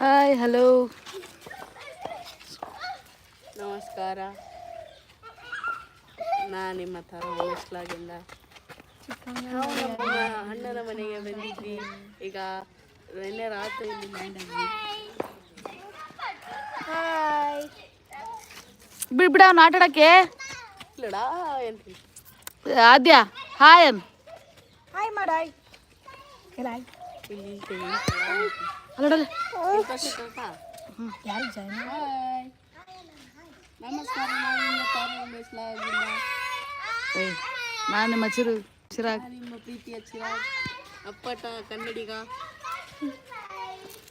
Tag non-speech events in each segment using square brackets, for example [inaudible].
Hi hello ನಮಸ್ಕಾರ. ನಾ ನಿಮ್ಮ ಥರ ನಾವು ನಮ್ಮ ಅಣ್ಣನ ಮನೆಗೆ ಬಂದಿದ್ವಿ. ಈಗ ನಿನ್ನೆ ರಾತ್ರಿ ಇಲ್ಲಿ ಮಾಡಿದ್ವಿ ಬಿಡ್ಬಿಡ ಅವ್ನು ಆಟಾಡಕ್ಕೆ. ಆದ್ಯಾ ಇಲ್ಲಡಾ ಆದ್ಯ ಹಾಯ್ ಅನ್. ಹಾಯ್ ಮಾಡಾಯ್. ಇಲ್ಲಿ ಅಲ್ಲಡಲ್ಲ ಯಾರು ಜಾಯ್ನ್ ನಮಸ್ಕಾರ ನಾನು ನಿಮ್ಮ ಚಿರು ಚಿರಾಗ್ ನಿಮ್ಮ ಪ್ರೀತಿಯ ಚಿರಾಗ್ ಅಪ್ಪಟ ಕನ್ನಡಿಗ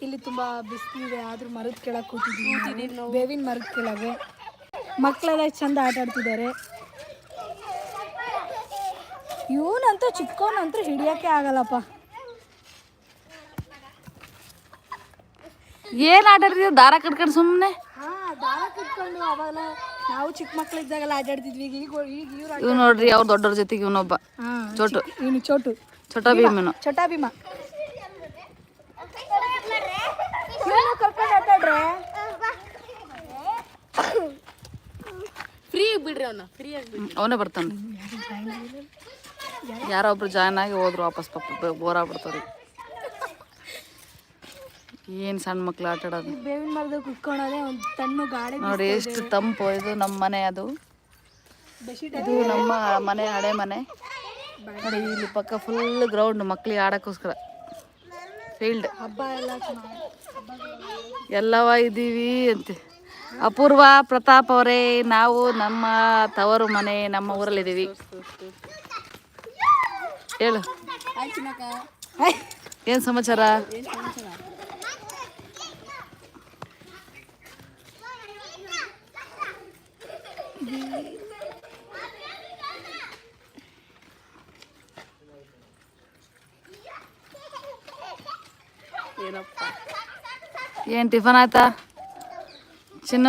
ಇಲ್ಲಿ ತುಂಬಾ ಬಿಸಿಲಿದೆ ಆದ್ರೂ ಮರದ ಕೆಳಗೆ ಕೂತಿದ್ದೀನಿ. ಬೇವಿನ ಮರದ ಕೆಳಗೆ ಮಕ್ಕಳೆಲ್ಲ ಚಂದ ಆಟ ಆಡ್ತಿದ್ದಾರೆ ಇವನಂತೂ ಚಿಕ್ಕವನಂತೂ ಹಿಡಿಯಕ್ಕೆ ಆಗಲ್ಲಪ್ಪ. ಏನು ಆಟ ಆಡ್ತಿದ್ಯ? ದಾರ ಕಟ್ಕೊಂಡು ಸುಮ್ಮನೆ ಹಾ ದಾರ ಕಟ್ಕೊಂಡು ಅವಾಗ ನಾವು ಚಿಕ್ಕ ಮಕ್ಕಳಿದ್ದಾಗೆಲ್ಲ ಇದ್ದಾಗ ಆಡ್ತಿದ್ವಿ. ಈಗ ಈಗ ಈಗ ಇವ್ರು ಇವ್ ನೋಡ್ರಿ ಅವ್ರ ದೊಡ್ಡವ್ರ ಜೊತೆಗೆ ಇವನೊಬ್ಬ. ಚೋಟು. ಇವನು ಚೋಟು. ಚೋಟ ಭೀಮನು. ಚೋಟಾ ಭೀಮ. ಕರ್ಕೊಂಡು ಫ್ರೀ ಬಿಡ್ರಿ ಫ್ರೀ ಅವನೇ ಬರ್ತಾನೆ. ಯಾರೋ ಒಬ್ರು ಜಾಯ್ನ್ ಆಗಿ ಹೋದ್ರು ವಾಪಸ್ ಪಾಪ ಬೋರ್ ಆಗ್ಬಿಡ್ತಾವ್ರಿ ಏನು ಸಣ್ಣ ಮಕ್ಳು ಆಟ ಆಡೋದು? ಬೇವಿನ ಮರದ ಕುತ್ಕೊಳ್ಳೋದೇ ಒಂದು ತಣ್ಣು ಗಾಳಿ ನೋಡಿ ಎಷ್ಟು ತಂಪು ಇದು ನಮ್ಮ ಮನೆ ಅದು. ಇದು ನಮ್ಮ ಮನೆ ಹಳೆ ಮನೆ. ನೋಡಿ ಇಲ್ಲಿ ಪಕ್ಕ ಫುಲ್ ಗ್ರೌಂಡ್ ಮಕ್ಳಿಗೆ ಆಡೋಕ್ಕೋಸ್ಕರ. ಫೀಲ್ಡ್ ಹಬ್ಬ ಎಲ್ಲ ಎಲ್ಲವ ಇದ್ದೀವಿ ಅಂತ. ಅಪೂರ್ವ ಪ್ರತಾಪ್ ಅವರೇ ನಾವು ನಮ್ಮ ತವರು ಮನೆ ನಮ್ಮ ಊರಲ್ಲಿ ಊರಲ್ಲಿದ್ದೀವಿ ಹೇಳು. ಏನು ಸಮಾಚಾರ ಏನು ಸಮಾಚಾರ ಏನಪ್ಪ? ಏನು ಟಿಫನ್ ಆಯ್ತಾ? ಚಿನ್ನ?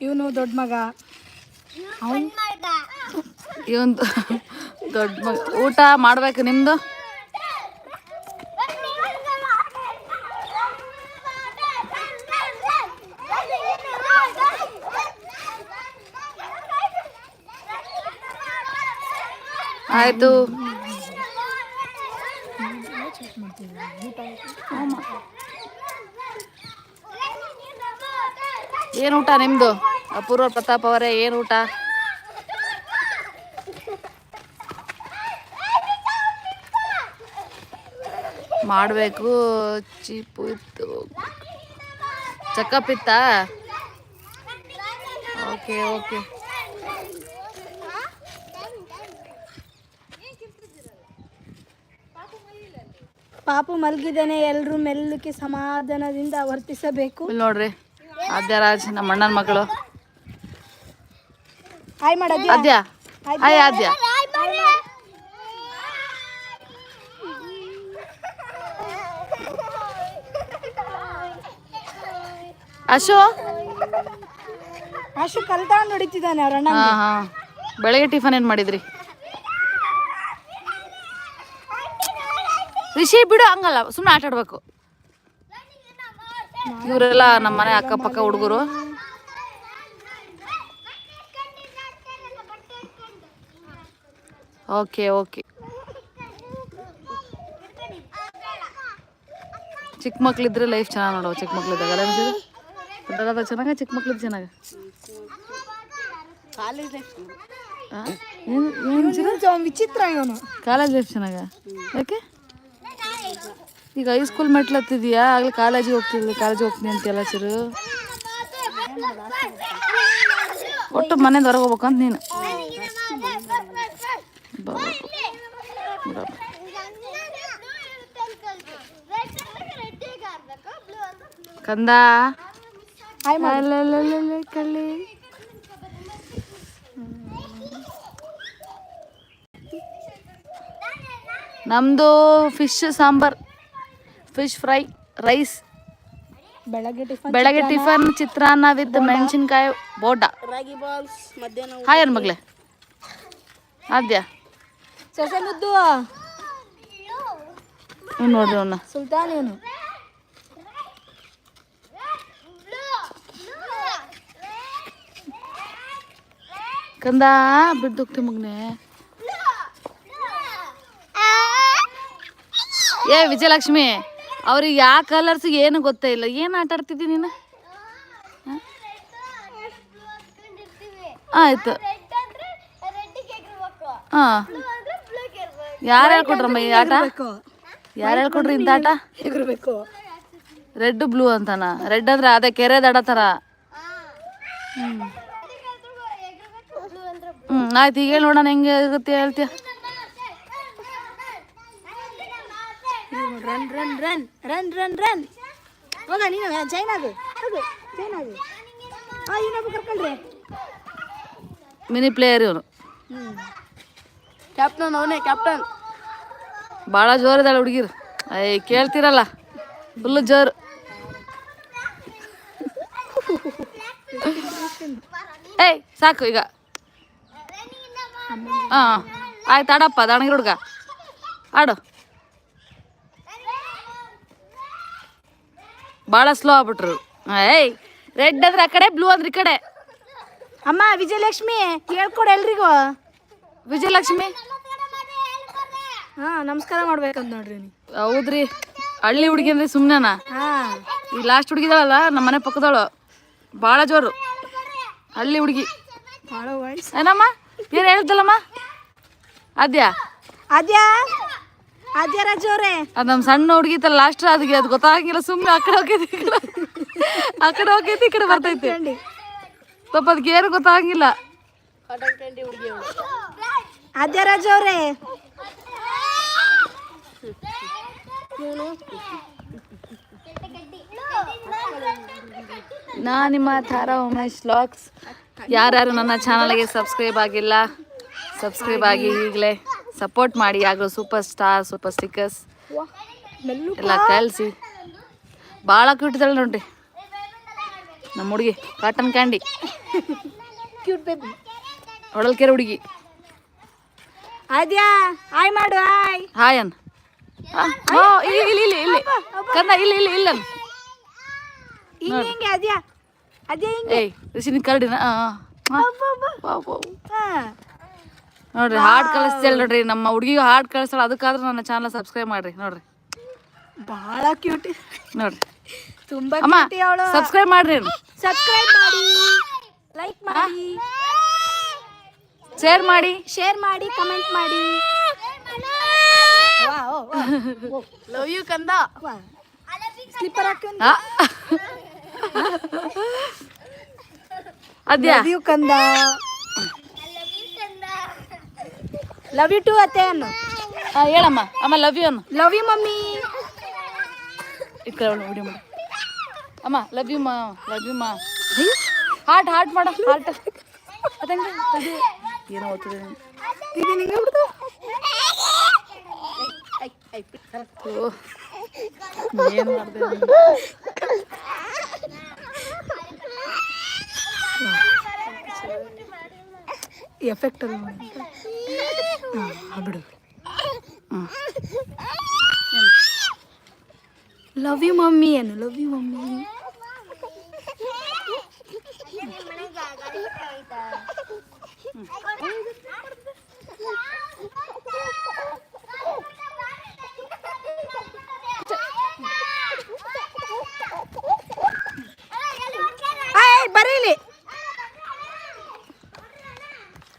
ಇವನು ದೊಡ್ಡ ಮಗ. ಅವನ್ ಇವನ್ ದೊಡ್ಡ ಊಟ ಮಾಡ್ಬೇಕು ನಿಮ್ದು? ಆಯ್ತು. ಏನು ಊಟ ನಿಮ್ದು? ಅಪೂರ್ವ ಪ್ರತಾಪ್ ಅವರೇ ಏನು ಊಟ? ಮಾಡಬೇಕು. ಚೀಪು ಇತ್ತು. ಚೆಕಪ್ ಇತ್ತಾ ಓಕೆ ಓಕೆ. ಪಾಪು ಮಲಗಿದಾನೆ ಎಲ್ಲರೂ ಮೆಲ್ಲಕ್ಕೆ ಸಮಾಧಾನದಿಂದ ವರ್ತಿಸಬೇಕು. ನೋಡ್ರಿ ಆದ್ಯರಾಜ್ ನಮ್ಮ ಅಣ್ಣನ ಮಕ್ಕಳು ಹಾಯ್ ಮಾಡ್ಯಾ ಆದ್ಯ ಹಾಯ್ ಆದ್ಯ. ಅಶೋ? ಅಶು ಕಲ್ತಾಂಡ್ ಹೊಡಿತಿದ್ದಾನೆ ಅವ್ರ ಅಣ್ಣ ಹಾ ಹಾ. ಬೆಳಗ್ಗೆ ಟಿಫನ್ ಏನು ಮಾಡಿದ್ರಿ? ರಿಷಿ ಬಿಡು ಹಂಗಲ್ಲ. ಸುಮ್ಮನೆ ಆಟ ಆಡ್ಬೇಕು. ಇವರೆಲ್ಲ ನಮ್ಮ ಮನೆ ಅಕ್ಕಪಕ್ಕ ಹುಡುಗರು. Okay okay. ಚಿಕ್ಕ ಮಕ್ಳಿದ್ರೆ ಲೈಫ್ ಚೆನ್ನಾಗಿ ನೋಡೋ ಚಿಕ್ಕ ಮಕ್ಳಿದ್ದಾಗ. ಅಲ್ಲ ದೊಡ್ಡದಾದಾಗ ಚೆನ್ನಾಗ ಚಿಕ್ಕ ಮಕ್ಳು ಚೆನ್ನಾಗ ಕಾಲೇಜ್ ಲೈಫ್ ವಿಚಿತ್ರ ಇವನು. ಕಾಲೇಜ್ ಲೈಫ್ ಚೆನ್ನಾಗ ಯಾಕೆ? ಈಗ ಹೈಸ್ಕೂಲ್ ಮೆಟ್ಲು ಹತ್ತಿದ್ಯಾ? ಆಗ್ಲೇ ಕಾಲೇಜಿಗೆ ಹೋಗ್ತಿದ್ವಿ ಕಾಲೇಜ್ ಹೋಗ್ತೀನಿ ಅಂತೆಲ್ಲ ಚಿರು? ಒಟ್ಟು ಮನೆಯಿಂದ ಹೊರಗೆ ಹೋಗ್ಬೇಕಂತ ನೀನು. ಬಾ, ಅಲ್ಲಲ್ಲಲ್ಲಲ್ಲ ಕಳ್ಳಿ ನಮ್ಮದು fish sambar fish fry rice ಬೆಳಗ್ಗೆ ಟಿಫನ್ ಬೆಳಗ್ಗೆ ಟಿಫನ್ ಚಿತ್ರಾನ್ನ ವಿತ್ ಮೆಣಸಿನ್ಕಾಯಿ ಬೋಟ ರಾಗಿ ಬಾಲ್ಸ್ ಮಧ್ಯಾಹ್ನ ಹಾಯ್ ಅನ್ ಮಗ್ಲೆ ಆದ್ಯಾ? ಸೊಸೆ ಮುದ್ದು ನೋಡ್ರಿ ಅವನ್ನ ಸುಲ್ತಾನ್ ಇವನು ಕಂದ? ಬಿದ್ದೋಗ್ತಿ ಮಗ್ನೆ. ಏ, ವಿಜಯಲಕ್ಷ್ಮಿ, ಅವ್ರಿಗೆ ಯಾವ ಕಲರ್ಸ್ ಏನು ಗೊತ್ತೇ ಇಲ್ಲ. ಏನು ಆಟ ಆಡ್ತಿದ್ದಿ ನೀನು? ಆಯ್ತು. ಹಾ. ಯಾರು ಹೇಳ್ಕೊಟ್ರಮ್ಮ ಈ ಆಟ? ಯಾರು ಹೇಳ್ಕೊಟ್ರಿ ಇಂಥ ಆಟ? ಎಗರ್ಬೇಕು ರೆಡ್, ಬ್ಲೂ ಅಂತಾನ? ರೆಡ್ ಅಂದ್ರೆ ಅದೇ ಕೆರೆ ದಡ ಥರ ಹ್ಞೂ ಆಯ್ತು ಈಗ ಹೇಳಿ ನೋಡೋಣ ಹೆಂಗೆ ಆಗುತ್ತೆ ಹೇಳ್ತೀಯ? Run run run run run run. ಹೋಗ ನೀನು ಜೈನ್ ಆಗು ಹೋಗು ಜೈನ್ ಆಗು. ಆ ಇನ್ನೊಬ್ಬ ಕರ್ಕೊಂಡ್ರೆ. ಮಿನಿ ಪ್ಲೇಯರ್ ಇವನು. ಕ್ಯಾಪ್ಟನ್ ಅವನೇ ಕ್ಯಾಪ್ಟನ್ ಭಾಳ ಇದ್ದಾಳೆ ಹುಡುಗಿರು. ಅಯ್ಯ ಕೇಳ್ತೀರಲ್ಲ ಫುಲ್ಲು ಜೋರು. [laughs] ಏಯ್ ಸಾಕು ಈಗ. ಹಾಂ ಆಯ್ತು ಆಡಪ್ಪ ದಾಣಗಿರಿ ಹುಡುಗ. ಆಡು. ಭಾಳ ಸ್ಲೋ ಆಗ್ಬಿಟ್ರು. ಏಯ್ ರೆಡ್ ಅಂದ್ರೆ ಆ ಕಡೆ ಬ್ಲೂ ಅಂದ್ರೆ ಈ ಕಡೆ. ಅಮ್ಮ ವಿಜಯಲಕ್ಷ್ಮಿ ಹೇಳ್ಕೊಡು ಎಲ್ರಿಗೂ. ವಿಜಯಲಕ್ಷ್ಮಿ? ಹಾ ನಮಸ್ಕಾರ ಮಾಡ್ಬೇಕಂತ ನೋಡ್ರಿ ಹೌದ್ರಿ ಹಳ್ಳಿ ಹುಡುಗಿ ಅಂದ್ರೆ ಸುಮ್ಮನೆನಾ ಹಾ. ಈ ಲಾಸ್ಟ್ ಹುಡುಗಿದಾಳಲ್ಲ ನಮ್ಮ ಮನೆ ಪಕ್ಕದವಳು. ಭಾಳ ಜೋರು. ಹಳ್ಳಿ ಹುಡುಗಿ. ಭಾಳ ವಯಸ್ಸು ಏನಮ್ಮ? ಏನು ಹೇಳ್ದಲ್ಲಮ್ಮ? ಅದ್ಯಾ ಅದ್ಯಾ ಅದ್ಯಾ ರಾಜವ್ರೆ ಅವರೇ? ಅದು ನಮ್ಮ ಸಣ್ಣ ಹುಡುಗಿ ತಲ್ಲ ಲಾಸ್ಟ್ ಅದಕ್ಕೆ ಅದು ಗೊತ್ತಾಗಿಲ್ಲ ಸುಮ್ಮನೆ ಆ ಕಡೆ ಹೋಗೈತಿ ಆ ಕಡೆ ಹೋಗೈತಿ ಈ ಕಡೆ ಬರ್ತೈತಿ. ಪಾಪ ಅದಕ್ಕೆ ಏನು ಗೊತ್ತಾಗಿಲ್ಲ. ಅದ್ಯಾ ರಾಜವ್ರೆ ಅವರೇ? ನಾ ನಿಮ್ಮ ಥಾರ ಉಮೇಶ್ ಲಾಕ್ಸ್ ಯಾರ್ಯಾರು ನನ್ನ ಚಾನಲ್ಗೆ ಸಬ್ಸ್ಕ್ರೈಬ್ ಆಗಿಲ್ಲ ಸಬ್ಸ್ಕ್ರೈಬ್ ಆಗಿ ಈಗಲೇ ಸಪೋರ್ಟ್ ಮಾಡಿ. ಆಗಲೂ ಸೂಪರ್ ಸ್ಟಾರ್ ಸೂಪರ್ ಸ್ಟಿಕ್ಕರ್ಸ್ ಎಲ್ಲ ಕಳಿಸಿ ಭಾಳ ಕ್ಯೂಟ್ ಇದ್ದಾಳೆ ನೋಡ್ರಿ. ನಮ್ಮ ಹುಡುಗಿ cotton candy cute baby Holalkere ಹುಡುಗಿ. ಅದ್ಯಾ ಹಾಯ್ ಮಾಡು ಹಾಯ್ ಹಾಯ್ ಅನ್. ಇಲ್ಲಿ ಇಲ್ಲಿ ಇಲ್ಲಿ ಇಲ್ಲಿ. ಕಂದ ಇಲ್ಲಿ ಇಲ್ಲಿ ಇಲ್ಲ ಹಿಂಗೆ ಅದ್ಯಾ ಏಯ್ ರಿಷಿ ನಿನ್ ಕರಡಿನ ನೋಡ್ರಿ ಹಾಡ್ ಕಳಿಸ್ತೇಳಿ ನೋಡ್ರಿ ನಮ್ಮ ಹುಡುಗಿಗೆ ಹಾಡ್ ಕಳಿಸ್ತಾಳ ಅದಕ್ಕಾದ್ರೂ ನನ್ನ ಚಾನಲ್ ಸಬ್ಸ್ಕ್ರೈಬ್ ಮಾಡ್ರಿ ನೋಡ್ರಿ. ಬಹಳ ಕ್ಯೂಟಿ ನೋಡ್ರಿ. ತುಂಬಾ ಅಮ್ಮ ಕ್ಯೂಟಿ ಅವಳು ಸಬ್ಸ್ಕ್ರೈಬ್ ಮಾಡ್ರಿ ಸಬ್ಸ್ಕ್ರೈಬ್ ಮಾಡಿ ಲೈಕ್ ಮಾಡಿ. ಶೇರ್ ಮಾಡಿ. ಶೇರ್ ಮಾಡಿ ಕಮೆಂಟ್ ಮಾಡಿ. ಲವ್ ಯು ಕಂದ. ಸ್ಲಿಪ್ಪರ್ ಹಾಕೊಂಡು. ಅದ್ಯಾ? ಯು ಕಂದ. ಲವ್ ಯು ಟು ಅತ್ತೆ ಅನ್ನು. ಹೇಳಮ್ಮ. ಅಮ್ಮ ಲವ್ ಯು ಅನ್ನು. Love you mummy. ಕಡೆ ಅವಳು ಮಾಡಿ. ಅಮ್ಮ ಲವ್ ಯು ಮಾ ಲವ್ ಯು ಮಾ. ಹಾರ್ಟ್ ಹಾರ್ಟ್ ಮಾಡ. ಹಾರ್ಟ್ ಅದಂಗೆ ಅದು ಏನೋ ಓದ್ತಿದೆ ಇದು ನಿಂಗೆ ಬಿಡ್ತು ಏನು ಮಾಡಿದೆ ಎಫೆಕ್ಟ್ ಹಾಂ ಬಿಡು. ಲವ್ ಯು ಮಮ್ಮಿ ಏನು? Love you mummy.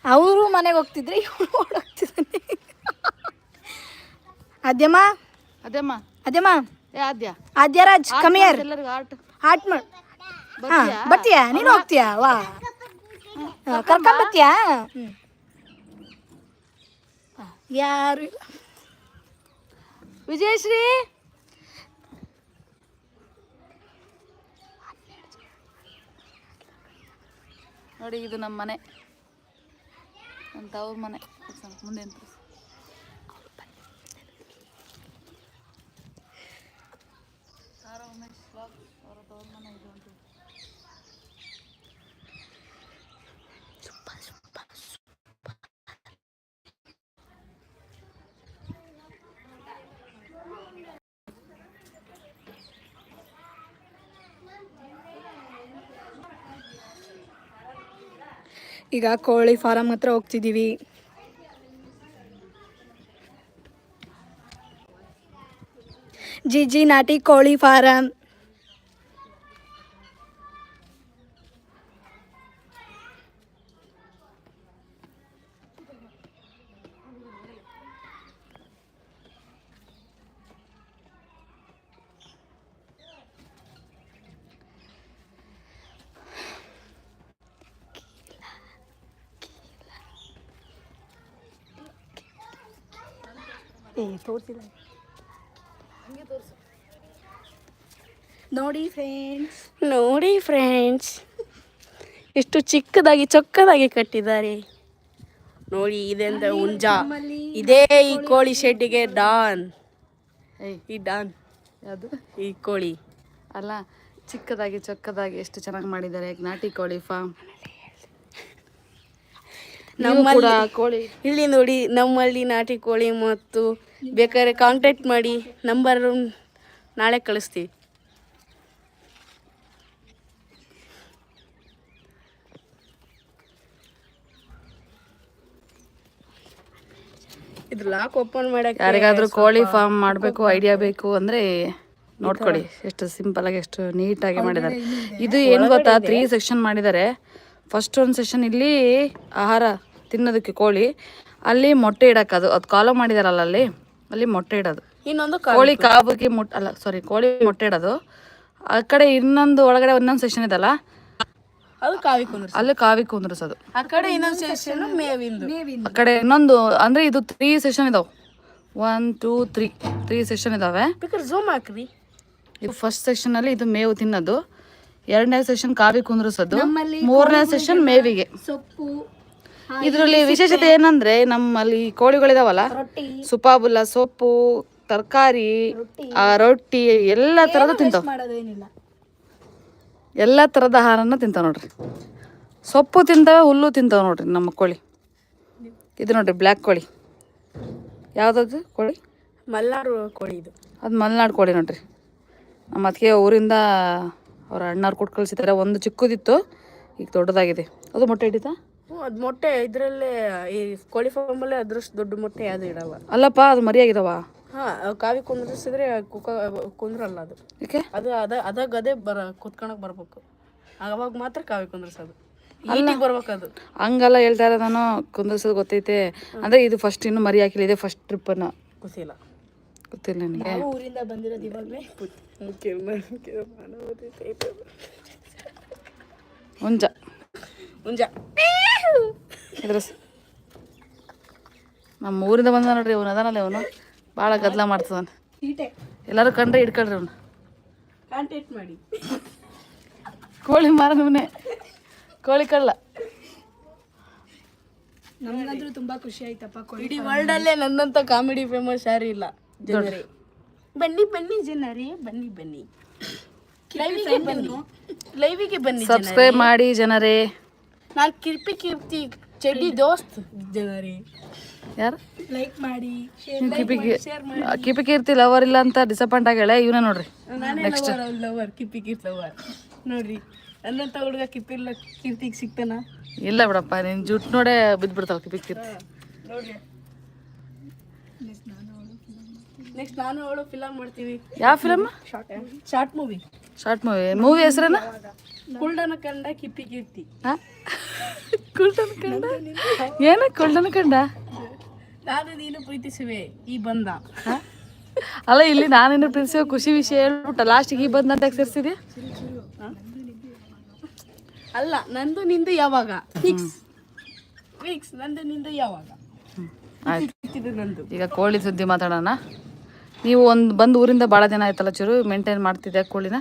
ಅವರು ಮನೆಗೆ ಹೋಗ್ತಿದ್ರೆ ಇವಳು ಓಡೋಗ್ತಿದ್ದಾನೆ ಅದ್ಯಮ್ಮ ಅದೇಮ್ಮ ಅದ್ಯಮ್ಮ ಏ ಆದ್ಯಾ. ಆದ್ಯರಾಜ್ ಕಮಿಯರ್ ಎಲ್ಲರಿಗೂ ಹಾರ್ಟ್ ಹಾಟ್ ಮಾಡ್ ಹಾ ಬರ್ತೀಯಾ? ನೀನು ಹೋಗ್ತೀಯಾ? ವಾ. ಕರ್ಕೊಂಡ್ ಬರ್ತೀಯಾ? ಹ್ಮ್. ಯಾರು ಇಲ್ಲ. ವಿಜಯಶ್ರೀ? ನೋಡಿ ಇದು ನಮ್ಮ ಮನೆ ನನ್ನ ತವ್ರ ಮನೆ ಮುಂದೆ ಅಂತ ಈಗ ಕೋಳಿ ಫಾರಂ ಹತ್ರ ಹೋಗ್ತಿದ್ದೀವಿ ಜಿಜಿ ನಾಟಿ ಕೋಳಿ ಫಾರಂ. ತೋರಿಸಿಲ್ಲ. ನೋಡಿ ಫ್ರೆಂಡ್ಸ್. ನೋಡಿ ಫ್ರೆಂಡ್ಸ್. ಎಷ್ಟು ಚಿಕ್ಕದಾಗಿ ಚೊಕ್ಕದಾಗಿ ಕಟ್ಟಿದ್ದಾರೆ. ನೋಡಿ ಇದೆಂದ ಹುಂಜ. ಇದೇ ಈ ಕೋಳಿ ಶೆಡ್ಡಿಗೆ ಡಾನ್. ಈ ಡಾನ್. ಅದು ಈ ಕೋಳಿ. ಅಲ್ಲ ಚಿಕ್ಕದಾಗಿ ಚೊಕ್ಕದಾಗಿ ಎಷ್ಟು ಚೆನ್ನಾಗಿ ಮಾಡಿದ್ದಾರೆ. ನಾಟಿ ಕೋಳಿ ಫಾರ್ಮ್. ನಮ್ಮಲ್ಲಿ- ಕೂಡ ಕೋಳಿ. ಇಲ್ಲಿ ನೋಡಿ ನಮ್ಮಲ್ಲಿ ನಾಟಿ ಕೋಳಿ ಮತ್ತು ಬೇಕಾದ್ರೆ ಕಾಂಟ್ಯಾಕ್ಟ್ ಮಾಡಿ ನಂಬರ್ ನಾಳೆ ಕಳಿಸ್ತೀವಿ. ಇದು ಲಾಕ್ ಓಪನ್ ಮಾಡಕ್ಕೆ ಯಾರಿಗಾದ್ರೂ ಕೋಳಿ ಫಾರ್ಮ್ ಮಾಡಬೇಕು ಐಡಿಯಾ ಬೇಕು ಅಂದ್ರೆ ನೋಡ್ಕೊಳ್ಳಿ. ಎಷ್ಟು ಸಿಂಪಲ್ ಆಗಿ ಎಷ್ಟು ನೀಟಾಗಿ ಮಾಡಿದ್ದಾರೆ. ಇದು ಏನು ಗೊತ್ತಾ? ತ್ರೀ ಸೆಕ್ಷನ್ ಮಾಡಿದ್ದಾರೆ. ಫಸ್ಟ್ ಒಂದು ಸೆಷನ್ ಇಲ್ಲಿ ಆಹಾರ ತಿನ್ನೋದಕ್ಕೆ ಕೋಳಿ ಅಲ್ಲಿ ಮೊಟ್ಟೆ ಇಡಕ್ಕೆ ಅದು ಅದು ಕಾಲೋ ಮಾಡಿದಾರಲ್ಲ ಅಲ್ಲಿ ಅಲ್ಲಿ ಮೊಟ್ಟೆ ಇಡೋದು. ಇನ್ನೊಂದು ಕೋಳಿ. ಕಾಬಿಗೆ ಮೊಟ್ಟೆ ಅಲ್ಲ ಸಾರಿ ಕೋಳಿ ಮೊಟ್ಟೆ ಇಡೋದು. ಆ ಕಡೆ ಇನ್ನೊಂದು ಒಳಗಡೆ ಇನ್ನೊಂದು ಸೆಷನ್ ಇದಲ್ಲ ಅದು ಕಾವಿ ಕುಂದ್ರ ಅಲ್ಲಿ ಕಾವಿ ಕುಂದ್ರಸೋದು. ಆ ಕಡೆ ಇನ್ನೊಂದು ಸೆಷನ್ ಮೇವಿಂದು. ಆ ಕಡೆ ಇನ್ನೊಂದು ಅಂದ್ರೆ ಇದು ತ್ರೀ ಸೆಷನ್ ಇದಾವೆ. One two three three session ಇದಾವೆ. ಬೇಕಾದ್ರೆ ಝೂಮ್ ಹಾಕ್ರಿ. ಇದು ಫಸ್ಟ್ ಸೆಷನ್ ಅಲ್ಲಿ ಇದು ಮೇವು ತಿನ್ನೋದು. ಎರಡನೇ ಸೆಷನ್ ಕಾವಿ ಕುಂದ್ರಸೋದು. ಮೂರನೇ ಸೆಷನ್ ಮೇವಿಗೆ. ಸೊಪ್ಪು ಇದರಲ್ಲಿ ವಿಶೇಷತೆ ಏನಂದ್ರೆ ನಮ್ಮಲ್ಲಿ ಕೋಳಿಗಳಿದಾವಲ್ಲ? ಸುಪಾಬುಲ್ಲ ಸೊಪ್ಪು ತರಕಾರಿ ರೊಟ್ಟಿ. ಎಲ್ಲ ತರದ ತಿಂತಾವ. ಎಲ್ಲ ತರದ ಆಹಾರನ ತಿಂತಾವ ನೋಡ್ರಿ. ಸೊಪ್ಪು ತಿಂತಾವೆ ಹುಲ್ಲು ತಿಂತಾವ ನೋಡ್ರಿ ನಮ್ಮ ಕೋಳಿ. ಇದು ನೋಡ್ರಿ ಬ್ಲ್ಯಾಕ್ ಕೋಳಿ. ಯಾವ್ದದು ಕೋಳಿ? ಮಲ್ನಾಡು ಕೋಳಿ ಇದು. ಅದು ಮಲೆನಾಡು ಕೋಳಿ ನೋಡ್ರಿ. ನಮ್ಮ ಅದಕ್ಕೆ ಊರಿಂದ ಅವ್ರ ಅಣ್ಣಾರು ಕೊಟ್ಟು ಕಳಿಸಿದ್ದಾರೆ. ಒಂದು ಚಿಕ್ಕದಿತ್ತು ಈಗ ದೊಡ್ಡದಾಗಿದೆ. ಅದು ಮೊಟ್ಟೆ ಹಿಡಿತಾ? ಹ್ಞೂ ಅದು ಮೊಟ್ಟೆ ಇದರಲ್ಲೇ ಈ ಕೋಳಿ ಫಾರ್ಮಲ್ಲೇ ಅದ್ರಷ್ಟು ದೊಡ್ಡ ಮೊಟ್ಟೆ ಯಾವುದು ಇಡಲ್ಲ. ಅಲ್ಲಪ್ಪ ಅದು ಮರಿಯಾಗಿದಾವ? ಹಾಂ ಕಾವಿ ಕುಂದ್ರಿಸಿದ್ರೆ ಕುಕ ಕುಂದ್ರಲ್ಲ ಅದು. ಏಕೆ ಅದು ಅದ ಅದ ಗದೆ ಬರ ಕುತ್ಕೊಳಕ್ ಬರ್ಬೇಕು. ಅವಾಗ ಮಾತ್ರ ಕಾವಿ ಕುಂದ್ರಸೋದು. ಈಟಿಗೆ ಬರ್ಬೇಕು ಅದು ಹಂಗಲ್ಲ ಹೇಳ್ತಾ ಇರೋದು ನಾನು ಕುಂದರ್ಸೋದು ಗೊತ್ತೈತೆ. ಅಂದ್ರೆ ಇದು ಫಸ್ಟ್ ಇನ್ನು ಮರಿ ಹಾಕಿಲ್ಲ ಇದೆ ಫಸ್ಟ್ ಟ್ರಿಪ್ಪನ್ನು ಗೊತ್ತಿಲ್ಲ. ಗೊತ್ತಿಲ್ಲ ನನಗೆ. ಊರಿಂದ ಬಂದಿರೋದು ಇವಾಗಲೇ? ಹುಂಜ. ಮುಂಜ ಸ- ನಮ್ಮ ಊರಿಂದ ಬಂದ ನೋಡ್ರಿ ಇವನು ಅದಾನಲ್ಲ ಇವನು. ಭಾಳ ಗದ್ದಲ ಮಾಡ್ತದಾನೆ. ಎಲ್ಲಾರು ಕಂಡ್ರೆ ಹಿಡ್ಕೊಳ್ರಿ ಅವನು ಕಾಂಟ್ಯಾಕ್ಟ್ ಮಾಡಿ. ಕೋಳಿ ಮಾರನವನೇ ಕೋಳಿ ಕಳ್ಳ ನಮ್ಗಂದ್ರೂ ತುಂಬಾ ಖುಷಿ ಆಯ್ತಪ್ಪ ಇಡೀ ವರ್ಲ್ಡ್ ಅಲ್ಲೇ ನನ್ನಂತ ಕಾಮಿಡಿ ಫೇಮಸ್ ಯಾರು ಇಲ್ಲ ಜನರೇ. ಬನ್ನಿ ಬನ್ನಿ ಜನರೇ. ಬನ್ನಿ ಬನ್ನಿ. ಲೈವಿಗೆ ಬನ್ನಿ. ಲೈವಿಗೆ ಬನ್ನಿ ಸಬ್ಸ್ಕ್ರೈಬ್ ಮಾಡಿ ಜನರೇ. ನಾನು ಕಿರ್ಪಿ ಕೀರ್ತಿ ಚಡ್ಡಿ ದೋಸ್ತ್. ಜನರಿ ಯಾರು? ಲೈಕ್ ಮಾಡಿ ಕಿಪಿ ಕಿಪಿ ಕೀರ್ತಿ ಲವರ್ ಇಲ್ಲ ಅಂತ ಡಿಸಪಾಯಿಂಟ್ ಆಗ್ಯಾಳೆ ಇವನೇ ನೋಡ್ರಿ. ನಾನೇ ಲವರ್ ಲವರ್ ಕಿಪಿ ಕೀರ್ತಿ ಲವರ್ ನೋಡ್ರಿ ನನ್ನಂತ ಹುಡುಗ ಕಿಪಿ ಇಲ್ಲ ಕೀರ್ತಿಗೆ ಸಿಗ್ತಾನ? ಇಲ್ಲ ಬಿಡಪ್ಪ ನಿನ್ ಜುಟ್ ನೋಡೇ ಬಿದ್ಬಿಡ್ತಾವ ಕಿಪಿ ಕೀರ್ತಿ ನೋಡ್ರಿ. ನೆಕ್ಸ್ಟ್ ನಾನು ಅವಳು ಫಿಲಮ್ ಮಾಡ್ತೀವಿ. ಯಾವ film short short movie short movie movie ಹೆಸರೇನ? ಕುಲ್ಡನ ಕಂಡ ಕಿಪ್ಪಿ ಕೀರ್ತಿ. ಕುಲ್ಡನ ಕಂಡ? ಏನ ಕುಲ್ಡನ ಕಂಡ? ನಾನು ನೀನು ಪ್ರೀತಿಸುವೆ ಈ ಬಂದ. ಅಲ್ಲ ಇಲ್ಲಿ ನಾನೇನು ಪ್ರೀತಿಸುವ ಖುಷಿ ವಿಷಯ ಹೇಳ್ಬಿಟ್ಟ ಲಾಸ್ಟಿಗೆ ಈ ಬಂದ ಅಂತ ಸೇರಿಸಿದೆ ಅಲ್ಲ ನಂದು ನಿಂದು ಯಾವಾಗ? ಫಿಕ್ಸ್ ಫಿಕ್ಸ್ ನಂದು ನಿಂದು ಯಾವಾಗ? ಆಯ್ತು ನಂದು. ಈಗ ಕೋಳಿ ಸುದ್ದಿ ಮಾತಾಡೋಣ. ನೀವು ಒಂದು ಬಂದು ಊರಿಂದ ಭಾಳ ದಿನ ಆಯ್ತಲ್ಲ ಚೂರು ಮೇಂಟೈನ್ ಮಾಡ್ತಿದ್ದೆ ಕೋಳಿನ?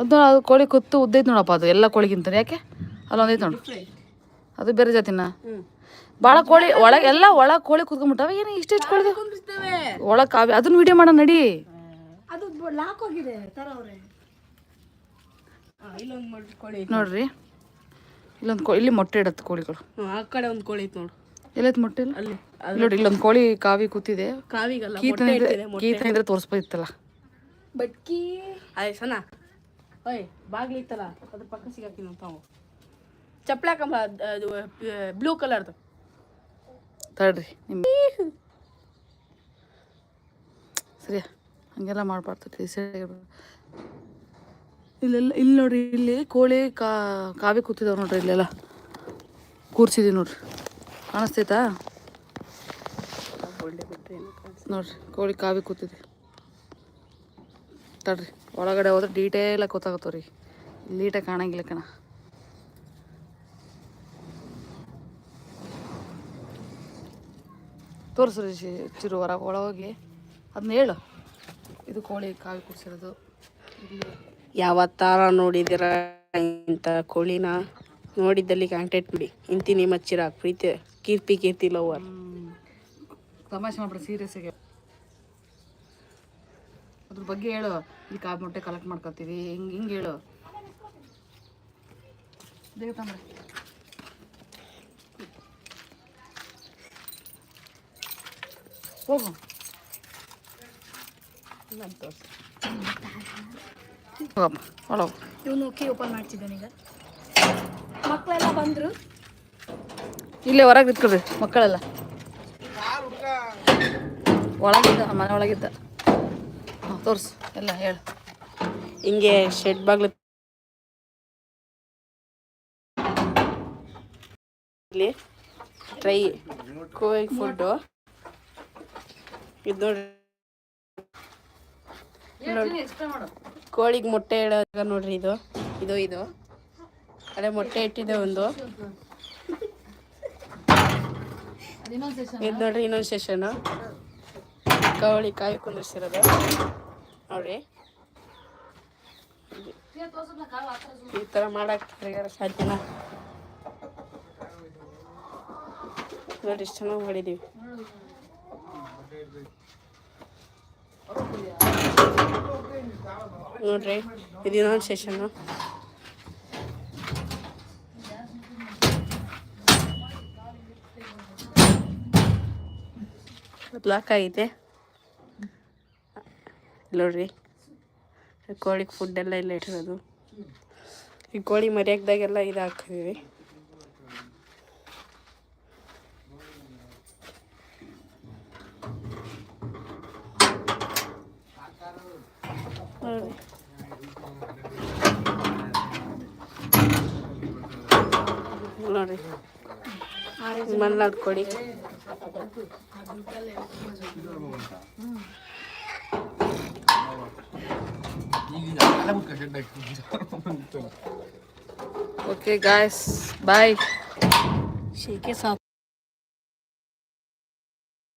ಅದು ಅದು ಕೋಳಿ ಕುತ್ತು ಉದ್ದೈತೆ ನೋಡಪ್ಪ ಅದು ಎಲ್ಲ ಕೋಳಿಗಿಂತ ಯಾಕೆ? ಅಲ್ಲೊಂದೈತೆ ನೋಡು. ಅದು ಬೇರೆ ಜಾತಿನ? ಭಾಳ ಕೋಳಿ ಒಳಗೆ ಎಲ್ಲ ಒಳ ಕೋಳಿ ಕುತ್ಕೊಂಡ್ಬಿಟ್ಟವ? ಏನು ಇಷ್ಟು ಕೋಳಿ ಕುಂದಿರ್ತೇವೆ ಒಳಗೆ ಕಾವಿ ಅದನ್ನ ವಿಡಿಯೋ ಮಾಡೋಣ ನಡಿ. ಕೋಳಿ ನೋಡ್ರಿ. ಇಲ್ಲೊಂದು ಕೋ ಇಲ್ಲಿ ಮೊಟ್ಟೆ ಇಡತ್ತೆ ಕೋಳಿಗಳು. ಆ ಕಡೆ ಒಂದು ಕೋಳಿ ಐತೆ ನೋಡು. ಎಲ್ಲೈತೆ ಮೊಟ್ಟೆ ಇಲ್ಲ? ಅಲ್ಲಿ ಇಲ್ಲಿ ನೋಡಿ ಇಲ್ಲೊಂದು ಕೋಳಿ ಕಾವಿ ಕೂತಿದೆ. ಕಾವಿಗಲ್ಲ ಕೀತನ ಮೊಟ್ಟೆ ಇಟ್ಟಿದೆ ಕೀತ ಇದ್ರೆ ತೋರಿಸ್ಬೋದಿತ್ತಲ್ಲ? ಬಟ್ಕಿ. ಅಯ್ಯ ಸನ. ಓಯ್ ಬಾಗ್ಲಿ ಇತ್ತಲ್ಲ ಅದ್ರ ಪಕ್ಕ ಸಿಗಾಕಿನ ತಾವು ಚಪ್ಪಲಿ ಹಾಕಂಬ ಅದು ಬ್ಲೂ ಕಲರ್ದು. ತಡ್ರಿ ನಿಮ್ಮ ಸರಿ ಹಂಗೆಲ್ಲ ಮಾಡ್ಬಾರ್ದು ಇಲ್ಲೆಲ್ಲ, ಇಲ್ಲಿ ನೋಡ್ರಿ, ಇಲ್ಲಿ ಕೋಳಿ ಕಾ, ಕಾವಿ ಕೂತಿದಾವ ನೋಡ್ರಿ ಇಲ್ಲೆಲ್ಲ. ಕೂರ್ಸಿದೀವಿ ನೋಡ್ರಿ. ಕಾಣಿಸ್ತೈತಾ? ನೋಡ್ರಿ, ಕೋಳಿ ಕಾವಿ ಕೂತಿದೆ. ತಡ್ರಿ, ಒಳಗಡೆ ಹೋದ್ರೆ ಡೀಟೇಲಾಗಿ ಗೊತ್ತಾಗತ್ತವ ರೀ ಲೀಟಾಗಿ ಕಾಣಂಗಿಲ್ಲ ಕಣ. ತೋರಿಸ್ರಿ ಚಿರು, ಹೊರಗೆ ಒಳಗೋಗಿ ಅದನ್ನ ಹೇಳು. ಇದು ಕೋಳಿ ಕಾವಿ ಕುಡಿಸಿರೋದು ಇಲ್ಲಿ ಯಾವತ್ತಾರ ನೋಡಿದಿರ ಇಂಥ ಕೋಳಿನ? ನೋಡಿದ್ದಲ್ಲಿ ಕಾಂಟ್ಯಾಕ್ಟ್ ಬಿಡಿ. ನಿಮ್ಮ ಮಚ್ಚಿರ ಪ್ರೀತಿ ಕೀರ್ತಿ ಕೀರ್ತಿ ಲವರ್. ತಮಾಷೆ ಮಾಡ್ಬಿಡ ಸೀರಿಯಸ್ ಆಗಿ. ಅದ್ರ ಬಗ್ಗೆ ಹೇಳು. ಈ ಕಾಬ್ ಮೊಟ್ಟೆ ಕಲೆಕ್ಟ್ ಮಾಡ್ಕೊತೀವಿ. ಹಿಂಗೆ ಹಿಂಗೆ ಹೇಳು. ಬೇಗ ತಂಬ್ರೆ ಹೋಗು. ಇವನು ಕೀ ಓಪನ್ ಮಾಡ್ತಿದ್ದಾನೆ ಈಗ. ಮಕ್ಕಳೆಲ್ಲ ಬಂದರು? ಇಲ್ಲೇ ಹೊರಗೆ ನಿಂತ್ಕೊಳ್ರಿ ಮಕ್ಕಳೆಲ್ಲ. ಒಳಗಿದ್ದ ಮನೆ ಒಳಗಿದ್ದ. ಹಾಂ ತೋರ್ಸು ಎಲ್ಲ ಹೇಳು. ಹಿಂಗೆ ಶೆಡ್ ಬಾಗ್ಲು ಇಲ್ಲಿ ಟ್ರೈ ಕೋಯಿ ಫುಡ್ಡು ಇದು ನೋಡ್ರಿ. ಕೋಳಿಗೆ ಮೊಟ್ಟೆ ಇಡೋದಾಗ ನೋಡ್ರಿ ಇದು. ಇದು ಇದು. ಅದೇ ಮೊಟ್ಟೆ ಇಟ್ಟಿದೆ ಒಂದು. ಇದು ನೋಡ್ರಿ ಇನ್ನೊಂದು ಸೆಷನ್ ಕೋಳಿ ಕಾಯಿ ಕುಂದಿರ್ಸಿರೋದು. ನೋಡ್ರಿ. ಈ ತರ ಮಾಡಕ್ಕೆ ಯಾರು ಸಾಧ್ಯನಾ? ನೋಡಿ ಇಷ್ಟು ಚೆನ್ನಾಗಿ ಮಾಡಿದ್ದೀವಿ ನೋಡ್ರಿ, ಇದು ಇನ್ನೊಂದು ಸೆಷನ್ನು ಬ್ಲಾಕ್ ಆಗಿದೆ. ನೋಡ್ರಿ ಕೋಳಿಗೆ ಫುಡ್ ಎಲ್ಲ ಇಲ್ಲ ಇಟ್ಟಿರೋದು. ಈ ಕೋಳಿ ಮರಿಯಾಕ್ದಾಗೆಲ್ಲ ಇದು ಹಾಕಿದೀವಿ ನೋಡ್ರಿ. ನೋಡ್ರಿ ಮಲ್ನಾಡ್ ಕೋಳಿ ಓಕೆ ಗಾಯ್ಸ್ ಬಾಯ್ ಶೇಕೆ ಸಾಕು